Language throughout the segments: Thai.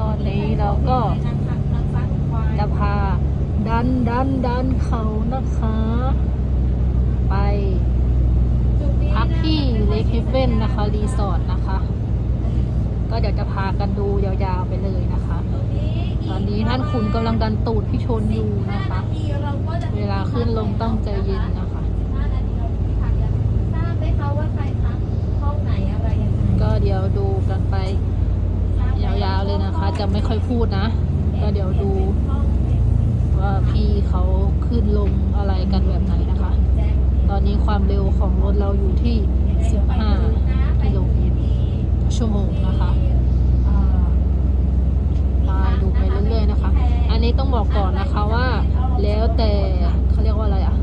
ตอนนี้เราก็จะพาดันดันดันเขานะคะ ไปพักที่เลคเฮเว่นนะคะ รีสอร์ทนะคะ ก็เดี๋ยวจะพากันดูยาวๆไปเลยนะคะ ตอนนี้ท่านคุณกำลังดันตูดพี่ชนอยู่นะคะ เวลาขึ้นลงต้องใจเย็นนะคะ ทราบไหมคะว่าใครพักห้องไหนอะไรยังไง ก็เดี๋ยวดูกันไป ยาวๆเลยนะคะ จะไม่ค่อยพู ดนะก็เดี๋ยวดูว่าพี่เขาขึ้นลงอะไรกันแบบไหนนะคะ ตอนนี้ความเร็วของรถเราอยู่ที่ 15 กิโลเมตรชั่วโมงนะคะอ่าดูไปเรื่อยๆนะคะ อันนี้ต้องบอกก่อนนะคะว่า แล้วแต่เขาเรียกว่าอะไรอะ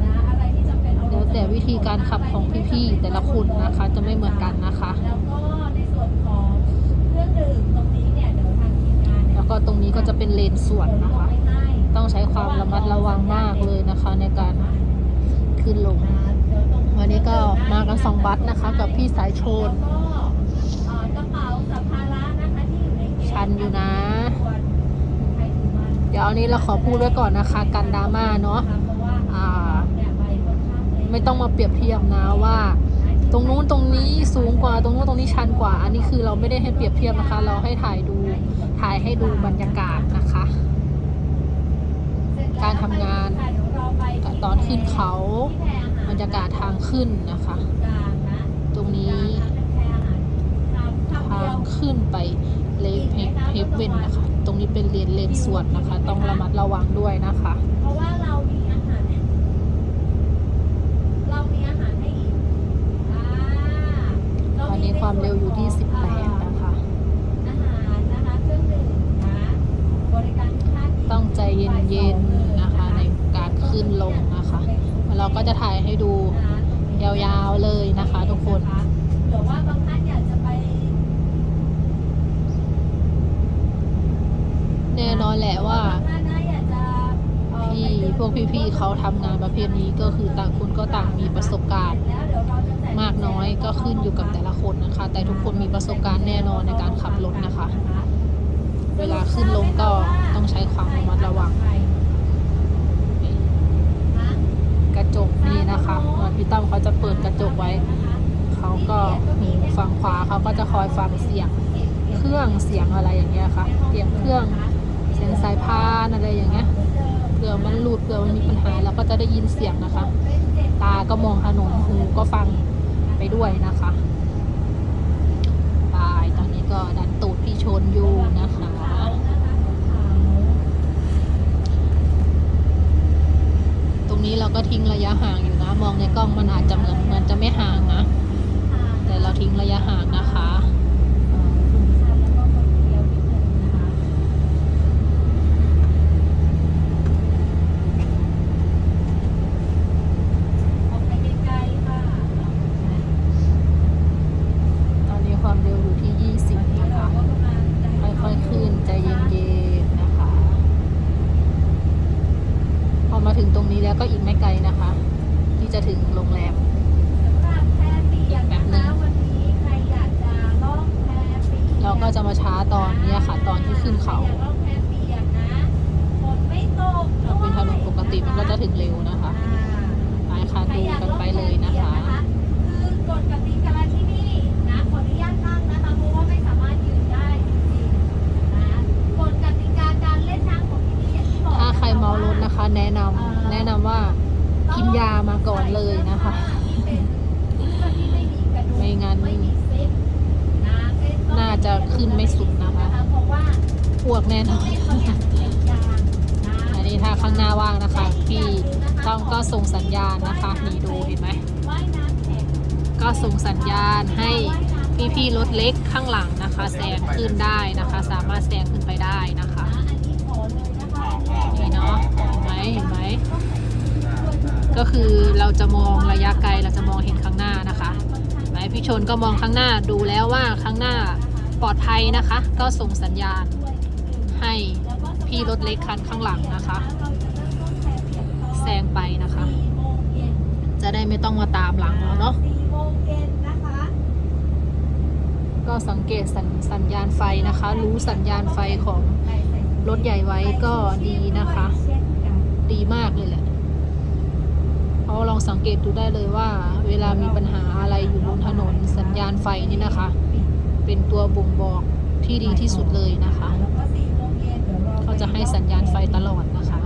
แล้วแต่วิธีการขับของพี่ๆแต่ละคนนะคะจะไม่เหมือนกันนะคะ ก็ตรงนี้ก็จะเป็นเลนสวนนะคะ ต้องใช้ความระมัดระวังมากเลยนะคะในการขึ้นลง วันนี้ก็มากันสองบัสนะคะ กับพี่สายโชนชันอยู่นะ เดี๋ยวอันนี้เราขอพูดไว้ก่อนนะคะ กันดราม่าเนาะไม่ต้องมาเปรียบเทียบนะว่าตรงนู้นตรงนี้สูงกว่าตรงนู้นตรงนี้ชันกว่า อันนี้คือเราไม่ได้ให้เปรียบเทียบนะคะ เราให้ถ่ายดู ถ่ายให้ดูบรรยากาศนะคะ การทำงานตอนขึ้นเขาบรรยากาศทางขึ้นนะคะ ตรงนี้ทางขึ้นไปเลนเฮเว่นนะคะ ตรงนี้เป็นเลนเลนสวนนะคะ ต้องระมัดระวังด้วยนะคะ เพราะว่าเรามีอาหารเนี่ยเรามีอาหารให้อีกอ่าเตอนนี้ความเร็วอยู่ที่ 18 ต้องใจเย็นๆนะคะ ในการขึ้นลงนะคะเราก็จะถ่ายให้ดูยาวๆเลยนะคะทุกคนหรือว่าบางท่านอยากจะไปแน่นอนแหละว่าพี่พวกพี่ๆเขาทำงานประเภทนี้ก็คือต่างคนก็ต่างมีประสบการณ์ มากน้อยก็ขึ้นอยู่กับแต่ละคนนะคะ แต่ทุกคนมีประสบการณ์แน่นอนในการขับรถนะคะ เวลาขึ้นลงก็ต้องใช้ความระมัดระวัง กระจกนี่นะคะเหมือนพี่ตั้มเขาจะเปิดกระจกไว้ เขาก็หูฝั่งขวาเขาก็จะคอยฟังเสียง เครื่องเสียงอะไรอย่างเงี้ยค่ะเสียงเครื่องเสียงสายพานอะไรอย่างเงี้ยเผื่อมันหลุดเผื่อมันมีปัญหาเราก็จะได้ยินเสียงนะคะ ตาก็มองถนนหูก็ฟังไปด้วยนะคะบายตอนนี้ก็ดันตูดพี่ชนอยู่นะคะ ตรงนี้ เราก็ทิ้งระยะห่างอยู่นะ มองในกล้องมันอาจจะเหมือนเหมือนจะไม่ห่างนะ แต่เราทิ้งระยะห่างนะคะ ตอนนี้ความเร็วอยู่ที่ 20 นะคะ ค่อยๆขึ้นใจเย็นๆนะคะ พอมาถึงตรงนี้ แล้วก็อีกไม่ไกลนะคะ ที่จะถึงโรงแรมเราก็จะมาช้าตอนเนี้ยค่ะ ตอนที่ขึ้นเขาถ้าเป็นถนนปกติมันก็จะถึงเร็วนะคะไปค่ะดูกันไปเลยนะคะคือกฎกติกาที่นี่นะขออนุญาตนั่งนะคะเพราะว่าไม่สามารถยืนได้จริงๆนะกฎกติกาการเล่นน้ำของที่นี่อย่างที่บอก ถ้าใครเมารถนะคะ แนะนำแนะนำว่ากินยามาก่อนเลยนะคะ ไม่งั้น ไม่มีซิปนะเส้นต้อง น่าจะขึ้นไม่สุดนะคะ เพราะว่า พวกแน่นอน ไม่อยากเสียยางนะ อันนี้ถ้าข้างหน้าว่างนะคะ พี่ต้องก็ส่งสัญญา ณนะคะนี่ดูเห็นไหมก็ส่งสัญญาณให้พี่ๆรถเล็กข้างหลังนะคะแซงขึ้นได้นะคะ สามารถแซงขึ้นไปได้นะคะอันนี้ขอเลยนะคะนี่เนาะเห็นไหมเห็นไหมก็คือเราจะมองระยะไกลเราจะมองเห็นข้างหน้านะคะไหมพี่ชนก็มองข้างหน้าดูแล้วว่าข้างหน้าปลอดภัยนะคะ ก็ส่งสัญญาณให้พี่รถเล็กคันข้างหลังนะคะ แซงไปนะคะ จะได้ไม่ต้องมาตามหลังเราเนาะก็สังเกตสัญสัญญาณไฟนะคะ รู้สัญญาณไฟของรถใหญ่ไว้ก็ดีนะคะ ดีมากเลยแหละเพราะลองสังเกตดูได้เลยว่า เวลามีปัญหาอะไรอยู่บนถนนสัญญาณไฟนี่นะคะ เป็นตัวบ่งบอกที่ดีที่สุดเลยนะคะ เขาจะให้สัญญาณไฟตลอดนะคะ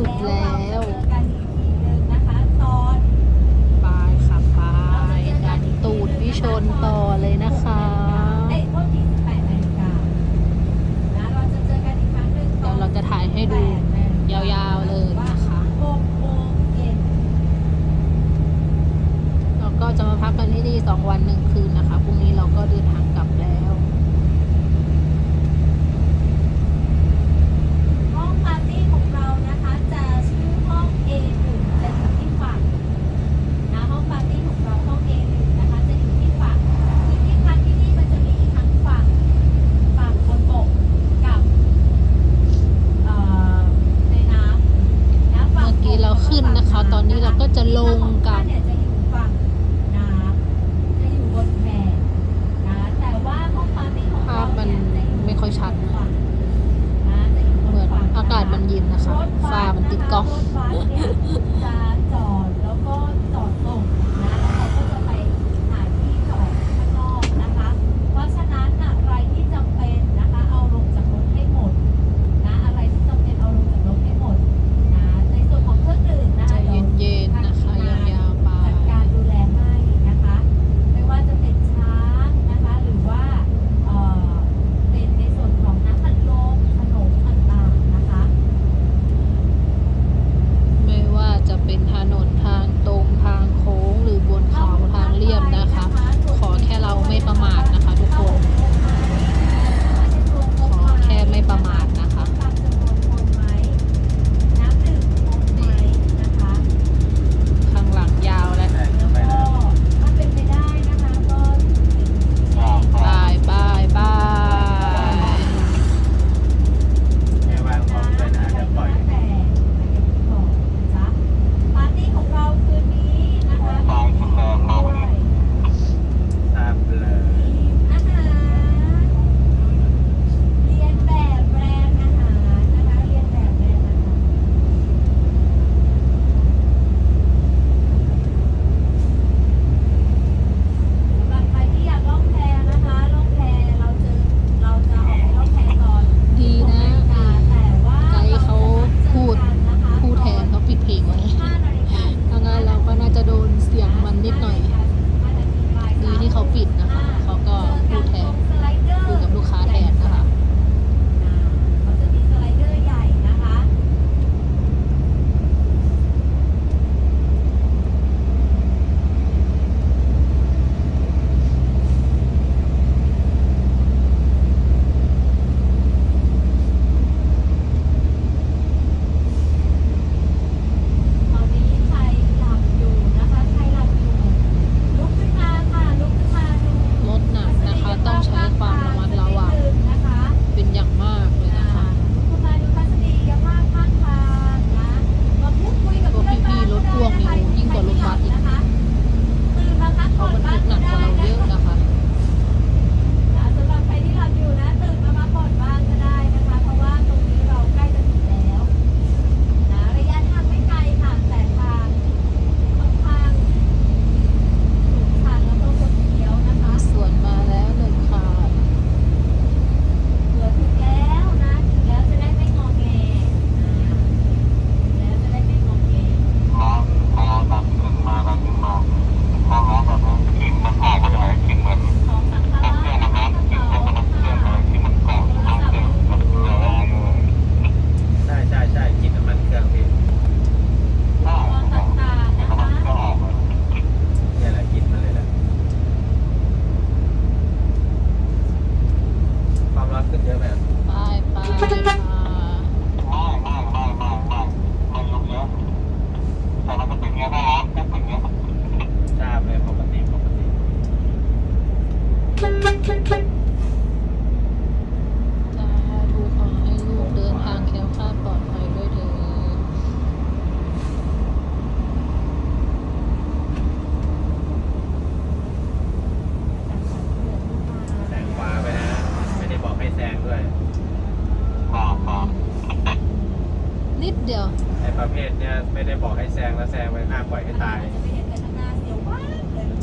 สุดแล้วบายค่ะบายดันตูดพิชนต่อเลยนะคะเดี๋ยวเราจะถ่ายให้ดูยาวๆเลยนะคะเราก็จะมาพักกันที่นี่สองวันหนึ่งคืนนะคะพรุ่งนี้เราก็เดินทาง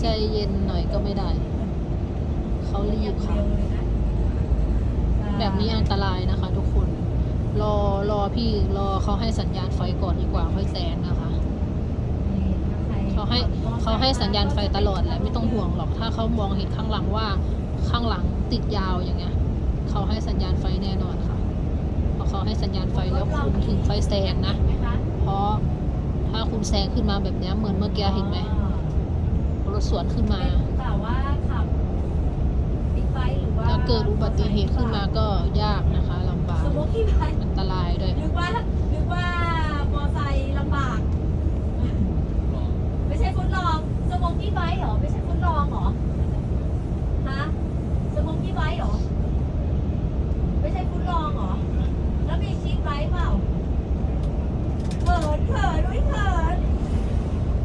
เลยใจเย็นหน่อยก็ไม่ได้ เขารีบค่ะ แบบนี้อันตรายนะคะ ทุกคน รอรอพี่รอเขาให้สัญญาณไฟก่อนดีกว่าค่อยแซงนะคะเขาให้เขาให้สัญญาณไฟตลอดแหละไม่ต้องห่วงหรอกถ้าเขามองเห็นข้างหลังว่าข้างหลังติดยาวอย่างเงี้ยเขาให้สัญญาณไฟแน่นอนค่ะพอเขาให้สัญญาณไฟแล้วคุณถึงค่อยแซงนะ เพราะถ้าคุณแซงขึ้นมาแบบนี้เหมือนเมื่อกี้เห็นไหม ถสวนขึ้นมาเป็นแบบว่าขับบิ๊กไบค์หรือว่าถ้าเกิดอุบัติเหตุขึ้นมาก็ยากนะคะลำบากสมมติที่ไบค์อันตรายด้วยนึกว่านึกว่ามอไซค์ลำบาก ไม่ใช่ฟุตลองสมองกี้ไบค์เหรอไม่ใช่ฟุตลองเหรอฮะสมองกี้ไบค์เหรอไม่ใช่ฟุตลองเหรอ แล้วมีชีทไบค์เปล่าเขินเขินอุ้ยเขิน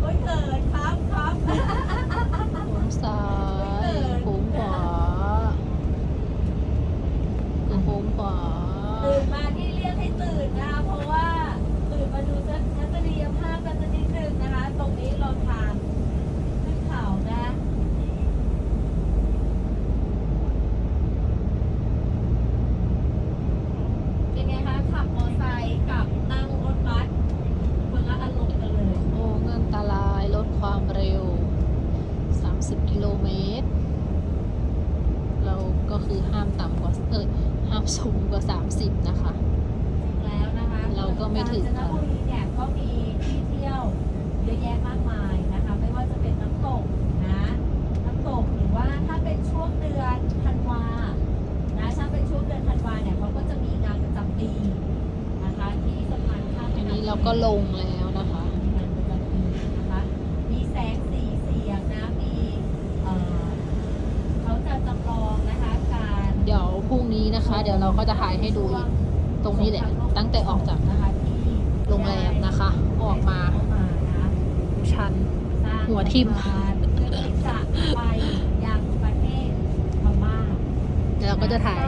อุ้ยเขินครับครับ โค้งซ้ายโค้งขวาคือโค้งขวา ตื่นมาที่เรียกให้ตื่นนะคะ เพราะว่าตื่นมาดูทัศนียภาพกันสักนิดนึงนะคะ ตรงนี้เราทางขึ้นเขานะ เป็นไงคะขับมอไซค์กับนั่งรถบัสคนละอารมณ์กันเลย โค้งอันตรายลดความเร็ว 30 กิโลเมตร เราก็ คือห้ามต่ำกว่าเออห้ามสูงกว่า 30 นะคะ แล้วนะคะเราก็ไม่ถึงกาญจนบุรีเนี่ยก็มีที่เที่ยวเยอะแยะมากมายนะคะ ไม่ว่าจะเป็นน้ำตกนะ น้ำตกหรือว่าถ้าเป็นช่วงเดือนธันวานะถ้าเป็นช่วงเดือนธันวาเนี่ยเขาก็จะมีงานประจำปีนะคะที่สะพานข้ามแม่อันำนี้เราก็ลงแล้วนะคะ มีงานประจำปีนะคะ มีแสงสีเสียงนะ มีเอ่อเขาจะจำลองนะคะการ เดี๋ยวพรุ่งนี้นะคะ เดี๋ยวเรา ก็จะถ่ายให้ดูตรงนี้แหละ ตั้งแต่ออกจากนะคะที่โรงแรมนะคะ ออกมาเข้ามานะชันสร้างหัวทิ่มสะพานเพื่อที่จะไปยังประเทศมาเดี๋ยวเราก็จะถ่าย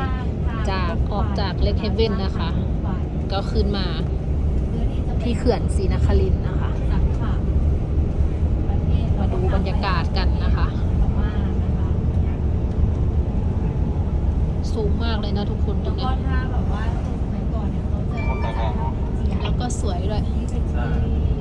จากออกจาก Lake Haven นะคะ ก็ขึ้นมาที่เขื่อนศรีนครินทร์นะคะ มาดูบรรยากาศกันนะคะ สูงมากเลยนะทุกคนตรแล้วงก็เนี้ยถ้าแบบว่าสมัยก่อนเนี่ยเขาจะจัดทำเจียแล้วก็สวยด้วยที่เ